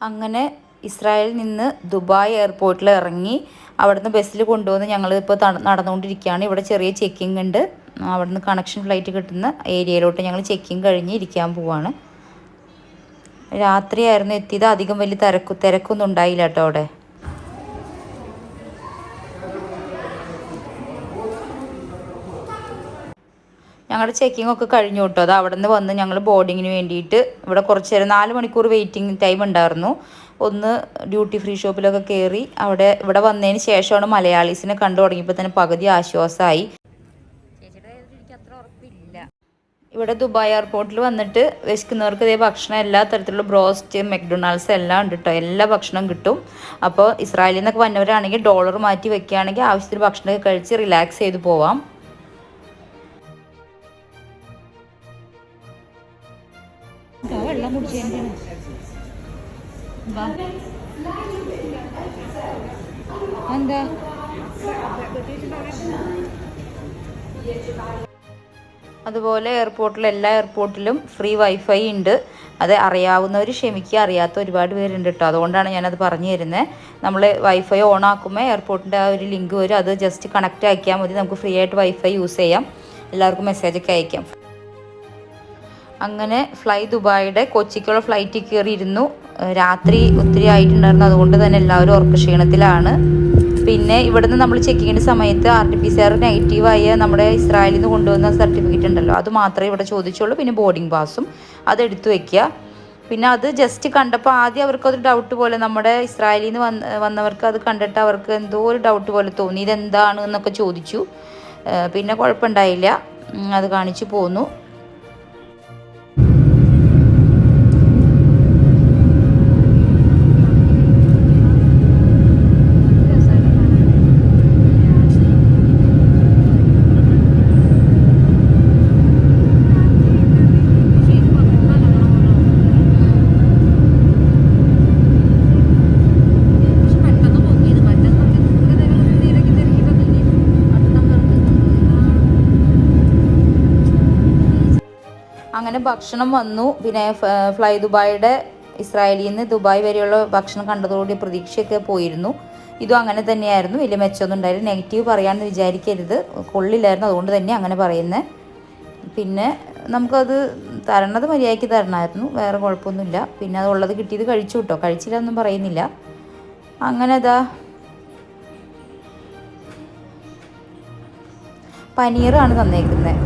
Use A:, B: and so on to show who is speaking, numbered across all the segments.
A: അങ്ങനെ ഇസ്രായേലിൽ നിന്ന് ദുബായ് എയർപോർട്ടിൽ ഇറങ്ങി അവിടുന്ന് ബസ്സിൽ കൊണ്ടുവന്ന് ഞങ്ങൾ ഇപ്പോൾ നടന്നുകൊണ്ടിരിക്കുകയാണ്. ഇവിടെ ചെറിയ ചെക്കിംഗ് ഉണ്ട്. അവിടുന്ന് കണക്ഷൻ ഫ്ലൈറ്റ് കിട്ടുന്ന ഏരിയയിലോട്ട് ഞങ്ങൾ ചെക്കിംഗ് കഴിഞ്ഞ് ഇരിക്കാൻ പോവാണ്. രാത്രിയായിരുന്നു എത്തിയത്. അധികം വലിയ തിരക്ക് തിരക്കൊന്നും ഉണ്ടായില്ല കേട്ടോ അവിടെ. ഞങ്ങളുടെ ചെക്കിംഗ് ഒക്കെ കഴിഞ്ഞു കേട്ടോ അത് അവിടെ നിന്ന് വന്ന് ഞങ്ങൾ ബോർഡിങ്ങിന് വേണ്ടിയിട്ട് ഇവിടെ കുറച്ച് നേരം നാല് മണിക്കൂർ വെയിറ്റിംഗ് ടൈം ഉണ്ടായിരുന്നു. ഒന്ന് ഡ്യൂട്ടി ഫ്രീ ഷോപ്പിലൊക്കെ കയറി അവിടെ ഇവിടെ വന്നതിന് ശേഷമാണ് മലയാളീസിനെ കണ്ടു തുടങ്ങിയപ്പോൾ തന്നെ പകുതി ആശ്വാസമായി ഇവിടെ ദുബായ് എയർപോർട്ടിൽ വന്നിട്ട് വിശക്കുന്നവർക്ക് ഇതേ ഭക്ഷണം എല്ലാ തരത്തിലുള്ള ബ്രോസ്റ്റ് മെക്ഡൊണാൾഡ്സ് എല്ലാം ഉണ്ട് കേട്ടോ എല്ലാ ഭക്ഷണവും കിട്ടും. അപ്പോൾ ഇസ്രായേലിൽ നിന്നൊക്കെ വന്നവരാണെങ്കിൽ ഡോളർ മാറ്റി വെക്കുകയാണെങ്കിൽ ആവശ്യത്തിന് ഭക്ഷണമൊക്കെ കഴിച്ച് റിലാക്സ് ചെയ്ത് പോവാം. വെള്ളം കുടിച്ചതിന്റെ എന്താ? അതുപോലെ എയർപോർട്ടിൽ എല്ലാ എയർപോർട്ടിലും ഫ്രീ വൈഫൈ ഉണ്ട്. അത് അറിയാവുന്നവർ ക്ഷമിക്കുക. അറിയാത്ത ഒരുപാട് പേരുണ്ട് കേട്ടോ അതുകൊണ്ടാണ് ഞാനത് പറഞ്ഞു തരുന്നത് നമ്മൾ വൈഫൈ ഓൺ ആക്കുമ്പോൾ എയർപോർട്ടിന്റെ ആ ഒരു ലിങ്ക് വരും. അത് ജസ്റ്റ് കണക്റ്റ് ആക്കിയാൽ മതി. നമുക്ക് ഫ്രീ ആയിട്ട് വൈഫൈ യൂസ് ചെയ്യാം. എല്ലാവർക്കും മെസ്സേജൊക്കെ അയക്കാം. അങ്ങനെ ഫ്ലൈ ദുബായിയുടെ കൊച്ചിക്കുള്ള ഫ്ലൈറ്റിൽ കയറിയിരുന്നു. രാത്രി ഒത്തിരി ആയിട്ടുണ്ടായിരുന്നു. അതുകൊണ്ട് തന്നെ എല്ലാവരും ഉറക്ക ക്ഷീണത്തിലാണ് പിന്നെ ഇവിടുന്ന് നമ്മൾ ചെക്ക് ചെയ്യുന്ന സമയത്ത് R T P C R നെഗറ്റീവായ നമ്മുടെ ഇസ്രായേലിൽ നിന്ന് കൊണ്ടുവന്ന സർട്ടിഫിക്കറ്റ് ഉണ്ടല്ലോ. അത് മാത്രമേ ഇവിടെ ചോദിച്ചുള്ളൂ. പിന്നെ ബോർഡിംഗ് പാസും അത് എടുത്തു വെക്കുക. പിന്നെ അത് ജസ്റ്റ് കണ്ടപ്പോൾ ആദ്യം അവർക്കത് ഡൗട്ട് പോലെ നമ്മുടെ ഇസ്രായേലിൽ നിന്ന് വന്ന് വന്നവർക്ക് അത് കണ്ടിട്ട് അവർക്ക് എന്തോ ഒരു ഡൗട്ട് പോലെ തോന്നി. ഇതെന്താണ് എന്നൊക്കെ ചോദിച്ചു. പിന്നെ കുഴപ്പമുണ്ടായില്ല. അത് കാണിച്ചു പോന്നു. ഭക്ഷണം വന്നു. പിന്നെ ഫ്ലൈ ദുബായിയുടെ ഇസ്രായേലിൽ നിന്ന് ദുബായ് വരെയുള്ള ഭക്ഷണം കണ്ടതോടെ പ്രതീക്ഷയൊക്കെ പോയിരുന്നു. ഇതും അങ്ങനെ തന്നെയായിരുന്നു. വലിയ മെച്ചമൊന്നും ഉണ്ടായില്ല. നെഗറ്റീവ് പറയാമെന്ന് വിചാരിക്കരുത്. കൊള്ളില്ലായിരുന്നു. അതുകൊണ്ട് തന്നെ അങ്ങനെ പറയുന്നത് പിന്നെ നമുക്കത് തരണത് മര്യാദയ്ക്ക് തരണമായിരുന്നു. വേറെ കുഴപ്പമൊന്നുമില്ല. പിന്നെ അത് ഉള്ളത് കിട്ടിയത് കഴിച്ചു കേട്ടോ. കഴിച്ചില്ല ഒന്നും പറയുന്നില്ല. അങ്ങനെ അതാ പനീറാണ് തന്നേക്കുന്നത്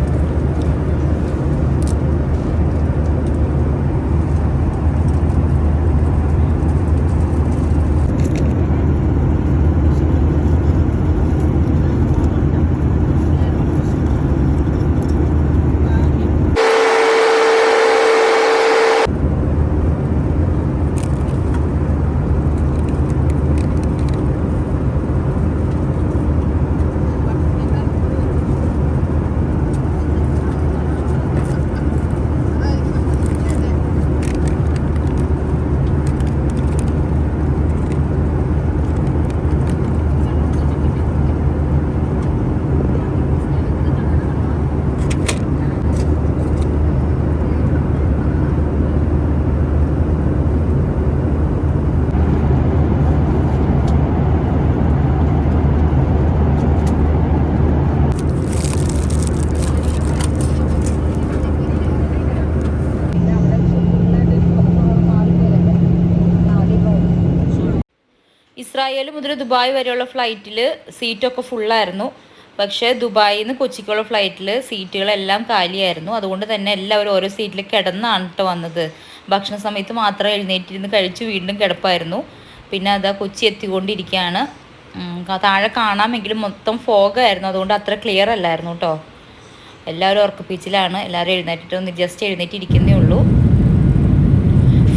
A: ഇസ്രായേൽ മുതൽ ദുബായ് വരെയുള്ള ഫ്ലൈറ്റിൽ സീറ്റൊക്കെ ഫുള്ളായിരുന്നു പക്ഷേ ദുബായിൽ നിന്ന് കൊച്ചിക്കുള്ള ഫ്ലൈറ്റിൽ സീറ്റുകളെല്ലാം കാലിയായിരുന്നു. അതുകൊണ്ട് തന്നെ എല്ലാവരും ഓരോ സീറ്റിൽ കിടന്നാണ് കേട്ടോ വന്നത്. ഭക്ഷണ സമയത്ത് മാത്രം എഴുന്നേറ്റിരുന്ന് കഴിച്ച് വീണ്ടും കിടപ്പായിരുന്നു. പിന്നെ അതാ കൊച്ചി എത്തിക്കൊണ്ടിരിക്കുകയാണ് താഴെ കാണാമെങ്കിലും മൊത്തം ഫോഗായിരുന്നു. അതുകൊണ്ട് അത്ര ക്ലിയർ അല്ലായിരുന്നു കേട്ടോ എല്ലാവരും ഉറക്കപ്പിച്ചിലാണ്. എല്ലാവരും എഴുന്നേറ്റിട്ട് ജസ്റ്റ് എഴുന്നേറ്റിരിക്കുന്നേ ഉള്ളൂ.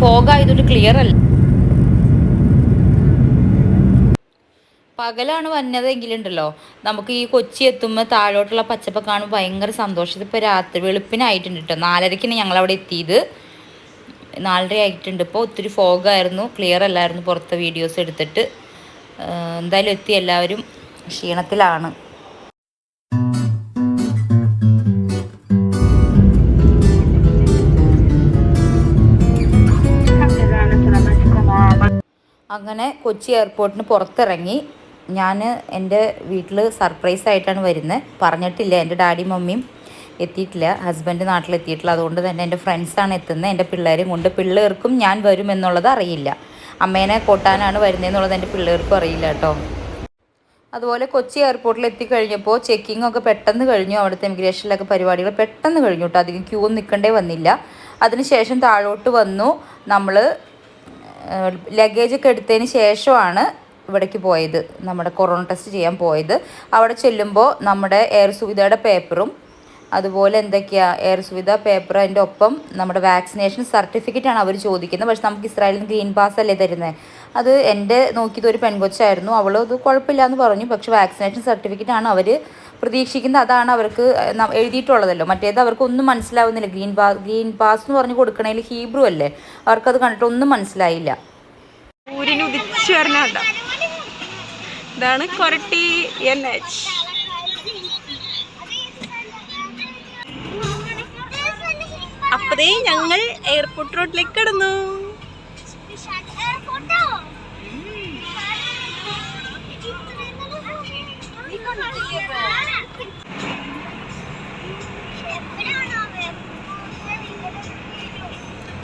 A: ഫോഗായതുകൊണ്ട് ക്ലിയർ അല്ല. പകലാണ് വന്നതെങ്കിലുണ്ടല്ലോ. നമുക്ക് ഈ കൊച്ചി എത്തുമ്പോൾ താഴോട്ടുള്ള പച്ചപ്പ് കാണുമ്പോൾ ഭയങ്കര സന്തോഷം. ഇപ്പോൾ രാത്രി വെളുപ്പിനായിട്ടുണ്ട് കേട്ടോ നാലരയ്ക്കാണ് ഞങ്ങൾ അവിടെ എത്തിയത്. നാലര ആയിട്ടുണ്ട്. ഇപ്പോൾ ഒത്തിരി ഫോഗായിരുന്നു. ക്ലിയർ അല്ലായിരുന്നു പുറത്തെ വീഡിയോസ് എടുത്തിട്ട്. എന്തായാലും എത്തി എല്ലാവരും ക്ഷീണത്തിലാണ്. അങ്ങനെ കൊച്ചി എയർപോർട്ടിന് പുറത്തിറങ്ങി. ഞാൻ എന്റെ വീട്ടിൽ സർപ്രൈസ് ആയിട്ടാണ് വരുന്നത്. പറഞ്ഞിട്ടില്ല എന്റെ ഡാഡിയും മമ്മിയും എത്തിയിട്ടില്ല. ഹസ്ബൻഡ് നാട്ടിലെത്തിയിട്ടില്ല. അതുകൊണ്ട് തന്നെ എന്റെ ഫ്രണ്ട്സാണ് എത്തുന്നത്. എന്റെ പിള്ളേരും കൊണ്ട് പിള്ളേർക്കും ഞാൻ വരും എന്നുള്ളത് അറിയില്ല. അമ്മേനെ കൊട്ടാനാണ് വരുന്നതെന്നുള്ളത് എന്റെ പിള്ളേർക്കും അറിയില്ല കേട്ടോ. അതുപോലെ കൊച്ചി എയർപോർട്ടിൽ എത്തിക്കഴിഞ്ഞപ്പോൾ ചെക്കിംഗ് ഒക്കെ പെട്ടെന്ന് കഴിഞ്ഞു. അവിടുത്തെ ഇമിഗ്രേഷനിലൊക്കെ പരിപാടികൾ പെട്ടെന്ന് കഴിഞ്ഞു കേട്ടോ. അധികം ക്യൂ നിൽക്കേണ്ടേ വന്നില്ല. അതിനുശേഷം താഴോട്ട് വന്നു. നമ്മൾ ലഗേജ് ഒക്കെ എടുത്തതിന് ശേഷമാണ് ഇവിടേക്ക് പോയത് നമ്മുടെ കൊറോണ ടെസ്റ്റ് ചെയ്യാൻ പോയത്. അവിടെ ചെല്ലുമ്പോൾ നമ്മുടെ എയർ സുവിധയുടെ പേപ്പറും അതുപോലെ എന്തൊക്കെയാ എയർ സുവിധ പേപ്പർ അതിന്റെ ഒപ്പം നമ്മുടെ വാക്സിനേഷൻ സർട്ടിഫിക്കറ്റ് ആണ് അവർ ചോദിക്കുന്നത്. പക്ഷെ നമുക്ക് ഇസ്രായേലിൽ ഗ്രീൻ പാസ് അല്ലേ തരുന്നത് അത് എന്റെ നോക്കിയത് ഒരു പെൺകൊച്ചായിരുന്നു. അവൾ അത് കുഴപ്പമില്ല എന്ന് പറഞ്ഞു. പക്ഷെ വാക്സിനേഷൻ സർട്ടിഫിക്കറ്റ് ആണ് അവർ പ്രതീക്ഷിക്കുന്നത്. അതാണ് അവർക്ക് എഴുതിയിട്ടുള്ളതല്ലോ. മറ്റേത് അവർക്ക് ഒന്നും മനസ്സിലാവുന്നില്ല. ഗ്രീൻ പാ ഗ്രീൻ പാസ് എന്ന് പറഞ്ഞ് കൊടുക്കണേൽ ഹീബ്രു അല്ലേ? അവർക്കത് കണ്ടിട്ട് ഒന്നും മനസ്സിലായില്ല.
B: ഇതാണ് കൊരട്ടി എൻ എച്ച്. അപ്പതേ ഞങ്ങൾ എയർപോർട്ട് റോഡിലേക്ക് കടന്നു.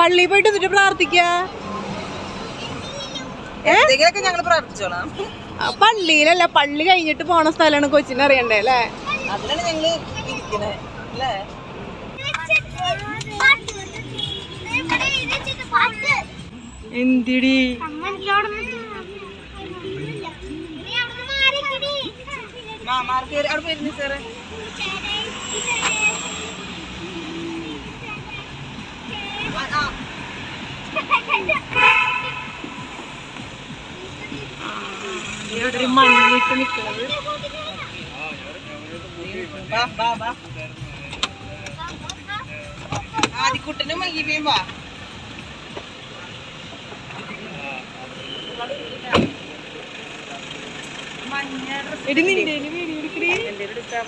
B: പള്ളി പോയിട്ട് എന്നിട്ട് പ്രാർത്ഥിക്ക?
C: എന്തെങ്കിലുമൊക്കെ ഞങ്ങൾ പ്രാർത്ഥിച്ചോളാം.
B: പള്ളിയിലല്ല പള്ളി കഴിഞ്ഞിട്ട് പോണ സ്ഥലമാണ് കൊച്ചിനെ അറിയണ്ടേ അല്ലേ?
C: അതിനാണ് ഞങ്ങൾ ഇരിക്കുന്നത് അല്ലേ?
B: എന്തിടി?
C: ആ.
B: ഇവിടെ ഒരു മണ്ണിട്ട് നിൽക്കുന്നത്
C: ആദിക്കുട്ടനും മയ്യബിയും വാ.
B: എടി നിന്റെ വീഡിയോ എടുക്കടി.
C: എന്റെ എടുക്കാം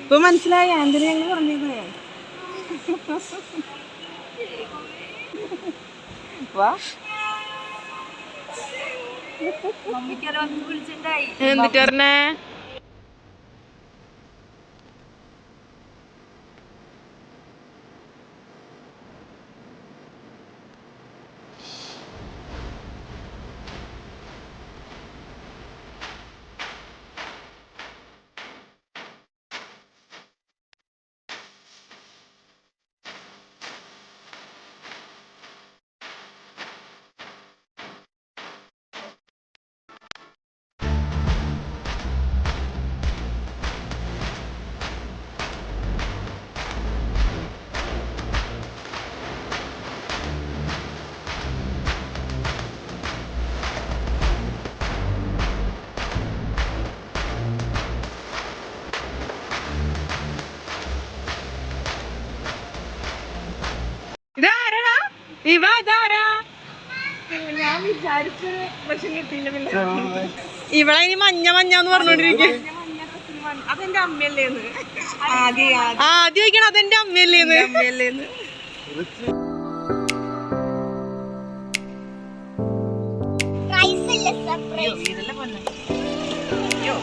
B: ഇപ്പൊ മനസ്സിലായ? എന്തിനാ ഞങ്ങൾ പറഞ്ഞത്. എന്നിട്ട് പറഞ്ഞേ? ഇവ ഇതാരാ ഞാൻ വിചാരിച്ചു പക്ഷെ കിട്ടിയില്ല ഇവിടെ ഇവളെ ഇനി മഞ്ഞ മഞ്ഞ എന്ന് പറഞ്ഞോണ്ടിരിക്കും
C: അതെന്റെ അമ്മയല്ലേന്ന്. ആദ്യം
B: ചോദിക്കണം അതെന്റെ അമ്മയല്ലേന്ന്.
C: അമ്മയല്ലേന്ന്. അയ്യോ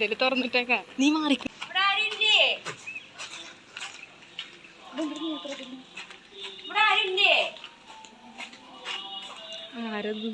C: തുറന്നിട്ടേക്കാ അടിയിരിക്കണ
B: തുറന്നിട്ടേക്കാം. നീ മാറി. ആരത്